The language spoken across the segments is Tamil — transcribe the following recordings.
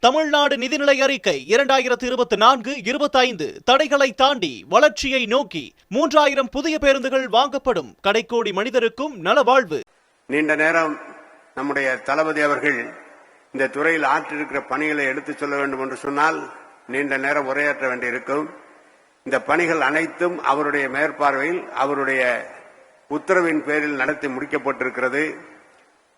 தமிழ்நாடு நிதிநிலை அறிக்கை இரண்டாயிரத்து இருபத்தி நான்கு இருபத்தைந்து தடைகளை தாண்டி வளர்ச்சியை நோக்கி மூன்றாயிரம் புதிய பேருந்துகள் வாங்கப்படும். கடைக்கோடி மனிதருக்கும் நலவாழ்வு. நீண்ட நேரம் நம்முடைய தளபதி அவர்கள் இந்த துறையில் ஆற்றிருக்கிற பணிகளை எடுத்துச் சொல்ல வேண்டும் என்று சொன்னால் நீண்ட நேரம் உரையாற்ற வேண்டியிருக்கும். இந்த பணிகள் அனைத்தும் அவருடைய மேற்பார்வையில் அவருடைய உத்தரவின் பேரில் நடத்தி முடிக்கப்பட்டிருக்கிறது.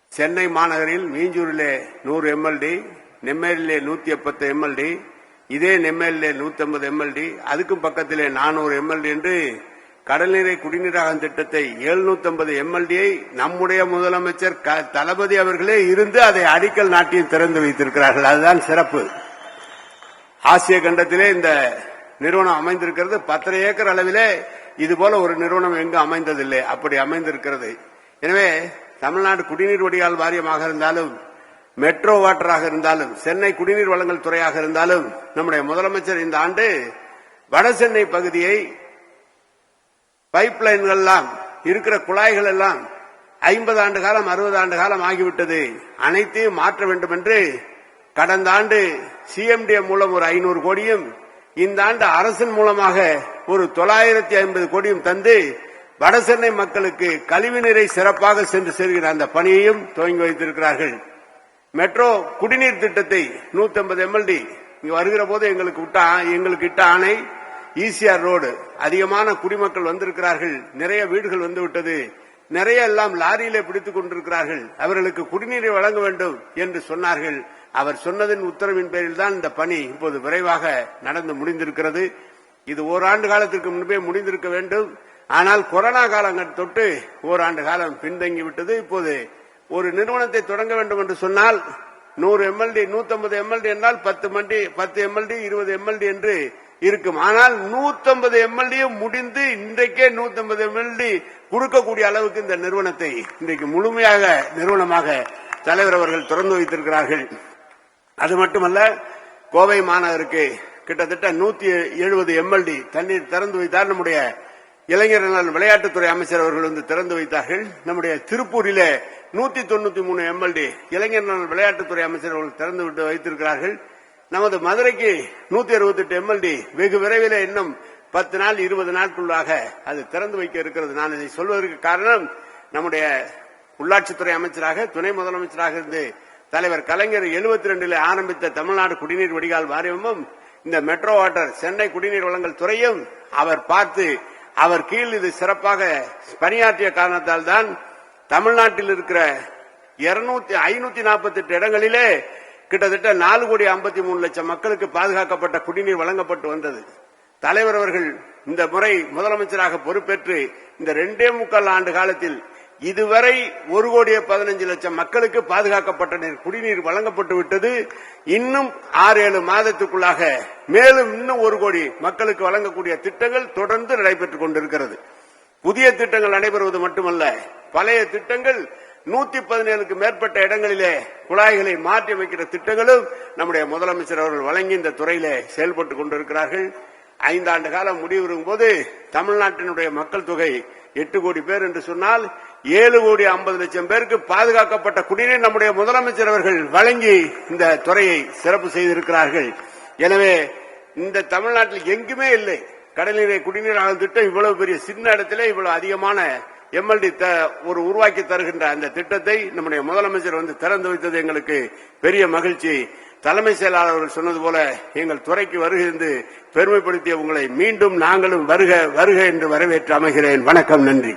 சென்னை மாநகரில் மீஞ்சூரிலே நூறு எம்எல்டி நெம்மேலிலே நூத்தி எப்பத்து எம்எல்டி இதே நெம்மேலிலே நூத்தி ஐம்பது எம்எல்டி அதுக்கும் பக்கத்திலே நானூறு எம்எல்டி என்று கடல்நீரை குடிநீராகும் திட்டத்தை 750 ஐம்பது எம்எல்டியை நம்முடைய முதலமைச்சர் க- தளபதி அவர்களே இருந்து அதை அடிக்கல் நாட்டியும் திறந்து வைத்திருக்கிறார்கள். அதுதான் சிறப்பு. ஆசிய கண்டத்திலே இந்த நிறுவனம் அமைந்திருக்கிறது. பத்தரை ஏக்கர் அளவிலே இதுபோல ஒரு நிறுவனம் எங்கு அமைந்ததில்லை. அப்படி அமைந்திருக்கிறது. எனவே தமிழ்நாடு குடிநீர் வடிகால் வாரியமாக இருந்தாலும் மெட்ரோ வாட்டராக இருந்தாலும் சென்னை குடிநீர் வழங்கல் துறையாக இருந்தாலும் நம்முடைய முதலமைச்சர் இந்த ஆண்டு வட சென்னை பகுதியை பைப் லைன்கள்லாம் இருக்கிற குழாய்கள் எல்லாம் ஐம்பது ஆண்டு காலம் அறுபது ஆண்டு காலம் ஆகிவிட்டது. அனைத்தையும் மாற்ற வேண்டும் என்று கடந்த ஆண்டு சிஎம்டிஎம் மூலம் ஒரு ஐநூறு கோடியும் இந்த ஆண்டு அரசின் மூலமாக ஒரு தொள்ளாயிரத்தி ஐம்பது கோடியும் தந்து வடசென்னை மக்களுக்கு கழிவுநீரை சிறப்பாக சென்று சேர்கிற அந்த பணியையும் துவங்கி வைத்திருக்கிறார்கள். மெட்ரோ குடிநீர் திட்டத்தை 150 எம்எல்டி இங்க வருகிற போது எங்களுக்கு விட்ட ஆ- எங்களுக்கு இட்ட ஆணை ஈசிஆர் ரோடு. அதிகமான குடிமக்கள் வந்திருக்கிறார்கள். நிறைய வீடுகள் வந்து விட்டது. நிறைய எல்லாம் லாரியிலே பிடித்துக் கொண்டிருக்கிறார்கள். அவர்களுக்கு குடிநீரை வழங்க வேண்டும் என்று சொன்னார்கள். அவர் சொன்னதின் உத்தரவின் பேரில் தான் இந்த பணி இப்போது விரைவாக நடந்து முடிந்திருக்கிறது. இது ஓராண்டு காலத்திற்கு முன்பே முடிந்திருக்க வேண்டும். ஆனால் கொரோனா காலங்கள் தொட்டு ஓராண்டு காலம் பின்தங்கி விட்டது இப்போது ஒரு நிறுவனத்தை தொடங்க வேண்டும் என்று சொன்னால் நூறு எம்எல்டி 150 எம்எல்டி என்றால் பத்து மண்டி பத்து எம்எல்டி இருபது எம்எல்டி என்று இருக்கும். ஆனால் 150 எம்எல்டியும் முடிந்து இன்றைக்கே 150 எம்எல்டி கொடுக்கக்கூடிய அளவுக்கு இந்த நிறுவனத்தை இன்றைக்கு முழுமையாக நிறுவனமாக தலைவர் அவர்கள் திறந்து வைத்திருக்கிறார்கள். அது மட்டுமல்ல கோவை மாநகருக்கு கிட்டத்தட்ட நூத்தி எழுபது எம்எல்டி தண்ணீர் திறந்து வைத்தார். நம்முடைய இளைஞர் நலன் விளையாட்டுத்துறை அமைச்சர் அவர்கள் வந்து திறந்து வைத்தார்கள். நம்முடைய திருப்பூரிலே நூத்தி தொண்ணூத்தி மூணு எம்எல்டி இளைஞர் நலன் விளையாட்டுத்துறை அமைச்சர் அவர்கள் திறந்து விட்டு வைத்திருக்கிறார்கள். நமது மதுரைக்கு நூத்தி அறுபத்தி எட்டு எம்எல்டி வெகு விரைவில் இன்னும் பத்து நாள் இருபது நாட்களுள்ளாக அது திறந்து வைக்க இருக்கிறது. நான் இதை சொல்வதற்கு காரணம் நம்முடைய உள்ளாட்சித்துறை அமைச்சராக துணை முதலமைச்சராக இருந்து தலைவர் கலைஞர் 72 ரெண்டில் ஆரம்பித்த தமிழ்நாடு குடிநீர் வடிகால் வாரியமும் இந்த மெட்ரோ வாட்டர் சென்னை குடிநீர் வழங்கல் துறையும் அவர் பார்த்து அவர் கீழ் இது சிறப்பாக பணியாற்றிய காரணத்தால் தான் தமிழ்நாட்டில் இருக்கிற இருநூத்தி ஐநூத்தி நாற்பத்தி எட்டு இடங்களிலே கிட்டத்தட்ட நாலு கோடி ஐம்பத்தி மூணு லட்சம் மக்களுக்கு பாதுகாக்கப்பட்ட குடிநீர் வழங்கப்பட்டு வந்தது. தலைவர் அவர்கள் இந்த முறை முதலமைச்சராக பொறுப்பேற்று இந்த ரெண்டே முக்கால் ஆண்டு காலத்தில் இதுவரை ஒரு கோடியே பதினஞ்சு லட்சம் மக்களுக்கு பாதுகாக்கப்பட்ட நீர் குடிநீர் வழங்கப்பட்டு விட்டது. இன்னும் ஆறு ஏழு மாதத்துக்குள்ளாக மேலும் இன்னும் ஒரு கோடி மக்களுக்கு வழங்கக்கூடிய திட்டங்கள் தொடர்ந்து நடைபெற்றுக் கொண்டிருக்கிறது. புதிய திட்டங்கள் நடைபெறுவது மட்டுமல்ல பழைய திட்டங்கள் நூத்தி பதினேழுக்கு மேற்பட்ட இடங்களிலே குழாய்களை மாற்றி அமைக்கிற திட்டங்களும் நம்முடைய முதலமைச்சர் அவர்கள் வழங்கி இந்த துறையிலே செயல்பட்டுக் கொண்டிருக்கிறார்கள். ஐந்தாண்டு காலம் முடிவுறும் போது தமிழ்நாட்டினுடைய மக்கள் தொகை எட்டு கோடி பேர் என்று சொன்னால் ஏழு கோடி ஐம்பது லட்சம் பேருக்கு பாதுகாக்கப்பட்ட குடிநீர் நம்முடைய முதலமைச்சர் அவர்கள் வழங்கி இந்த துறையை சிறப்பு செய்திருக்கிறார்கள். எனவே இந்த தமிழ்நாட்டில் எங்குமே இல்லை. கடல்நீரை குடிநீராகும் திட்டம் இவ்வளவு பெரிய சின்ன இடத்திலே இவ்வளவு அதிகமான எம்எல்டி ஒரு உருவாக்கி தருகின்ற அந்த திட்டத்தை நம்முடைய முதலமைச்சர் வந்து திறந்து வைத்தது எங்களுக்கு பெரிய மகிழ்ச்சி. தலைமை செயலாளர் சொன்னது போல எங்கள் துறைக்கு வருகிறது பெருமைப்படுத்திய உங்களை மீண்டும் நாங்களும் வருக வருக என்று வரவேற்று அமைகிறேன். வணக்கம் நன்றி.